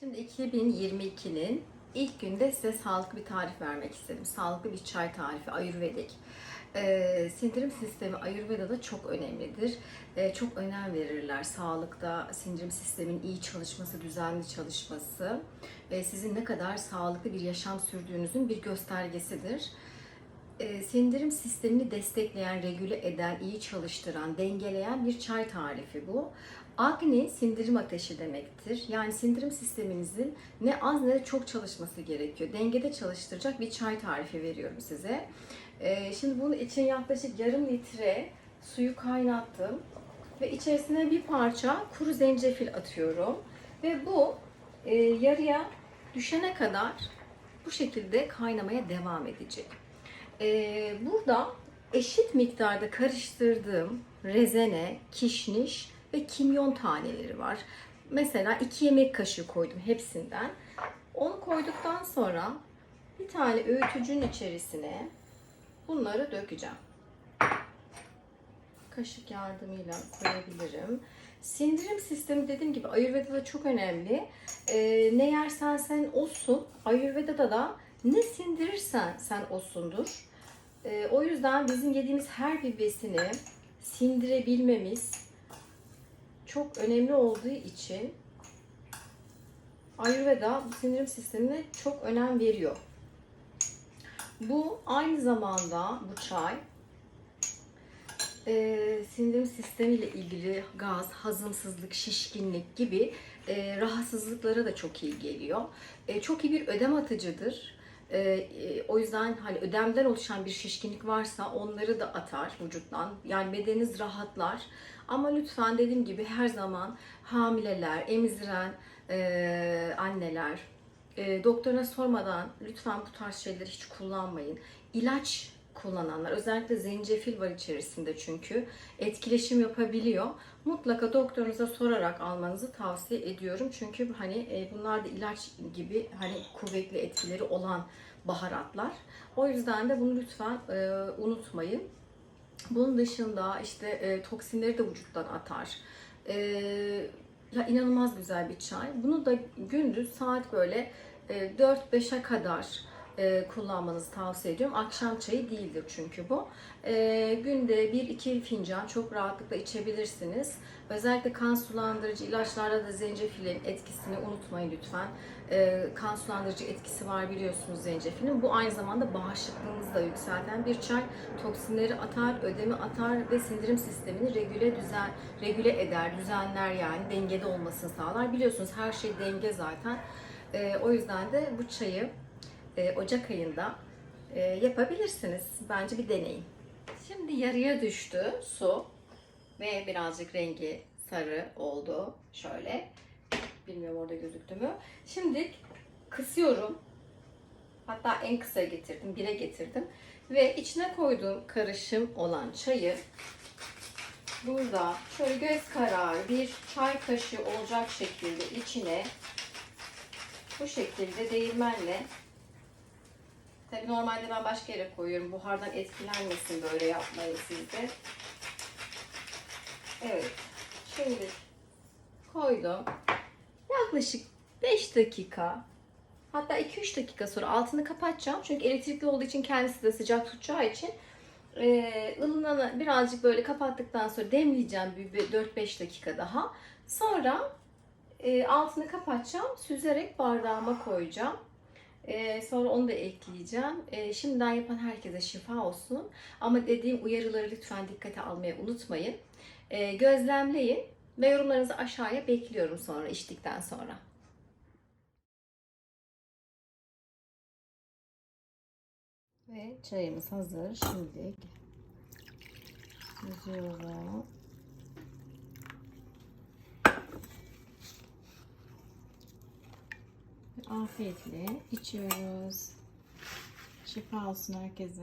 Şimdi 2022'nin ilk günde size sağlıklı bir tarif vermek istedim. Sağlıklı bir çay tarifi, Ayurvedik. Ee, sindirim sistemi Ayurveda'da çok önemlidir. Ee, çok önem verirler sağlıkta sindirim sistemin iyi çalışması, düzenli çalışması. Ee, sizin ne kadar sağlıklı bir yaşam sürdüğünüzün bir göstergesidir. Ee, sindirim sistemini destekleyen, regüle eden, iyi çalıştıran, dengeleyen bir çay tarifi bu. Agni sindirim ateşi demektir. Yani sindirim sisteminizin ne az ne de çok çalışması gerekiyor. Dengede çalıştıracak bir çay tarifi veriyorum size. Ee, şimdi bunun için yaklaşık yarım litre suyu kaynattım. Ve içerisine bir parça kuru zencefil atıyorum. Ve bu e, yarıya düşene kadar bu şekilde kaynamaya devam edecek. Ee, burada eşit miktarda karıştırdığım rezene, kişniş ve kimyon taneleri var. Mesela 2 yemek kaşığı koydum hepsinden. Onu koyduktan sonra bir tane öğütücünün içerisine bunları dökeceğim. Kaşık yardımıyla koyabilirim. Sindirim sistemi dediğim gibi Ayurveda'da çok önemli. Ee, ne yersen sen olsun. Ayurveda'da da ne sindirirsen sen olsundur. Ee, o yüzden bizim yediğimiz her bir besini sindirebilmemiz çok önemli olduğu için Ayurveda bu sindirim sistemine çok önem veriyor. Bu aynı zamanda bu çay e, sindirim sistemiyle ilgili gaz, hazımsızlık, şişkinlik gibi e, rahatsızlıklara da çok iyi geliyor. E, çok iyi bir ödem atıcıdır. E, e, o yüzden hani ödemden oluşan bir şişkinlik varsa onları da atar vücuttan. Yani bedeniniz rahatlar. Ama lütfen dediğim gibi her zaman hamileler, emziren e, anneler, e, doktoruna sormadan lütfen bu tarz şeyleri hiç kullanmayın. İlaç kullananlar, özellikle zencefil var içerisinde çünkü etkileşim yapabiliyor. Mutlaka doktorunuza sorarak almanızı tavsiye ediyorum. Çünkü hani e, bunlar da ilaç gibi hani kuvvetli etkileri olan baharatlar. O yüzden de bunu lütfen e, unutmayın. Bunun dışında işte e, toksinleri de vücuttan atar. Ya inanılmaz güzel bir çay. Bunu da gündüz saat böyle e, 4-5'e kadar e, kullanmanızı tavsiye ediyorum. Akşam çayı değildir çünkü bu. E, günde 1-2 fincan çok rahatlıkla içebilirsiniz. Özellikle kan sulandırıcı ilaçlarda da zencefilin etkisini unutmayın lütfen. E, kan sulandırıcı etkisi var biliyorsunuz zencefilin. Bu aynı zamanda bağışıklığınızı da yükselten bir çay. Toksinleri atar, ödemi atar ve sindirim sistemini regüle düzen regüle eder, düzenler yani dengede olmasını sağlar. Biliyorsunuz her şey denge zaten. E, o yüzden de bu çayı e, Ocak ayında e, yapabilirsiniz. Bence bir deneyin. Şimdi yarıya düştü su ve birazcık rengi sarı oldu. Şöyle. Bilmiyorum orada gözüktü mü. Şimdi kısıyorum. Hatta en kısa getirdim. Bire getirdim. Ve içine koyduğum karışım olan çayı burada şöyle göz kararı bir çay kaşığı olacak şekilde içine bu şekilde değirmenle Tabi normalde ben başka yere koyuyorum. Buhardan etkilenmesin böyle yapmayın siz de. Evet. Şimdi koydum. Yaklaşık 5 dakika hatta 2-3 dakika sonra altını kapatacağım. Çünkü elektrikli olduğu için kendisi de sıcak tutacağı için ılınana birazcık böyle kapattıktan sonra demleyeceğim bir 4-5 dakika daha. Sonra e, altını kapatacağım. Süzerek bardağıma koyacağım. Ee, sonra onu da ekleyeceğim. Ee, şimdiden yapan herkese şifa olsun. Ama dediğim uyarıları lütfen dikkate almayı unutmayın. Ee, gözlemleyin ve yorumlarınızı aşağıya bekliyorum sonra içtikten sonra. Ve çayımız hazır. Şimdi yüzüyorum. Afiyetle içiyoruz. Şifa olsun herkese.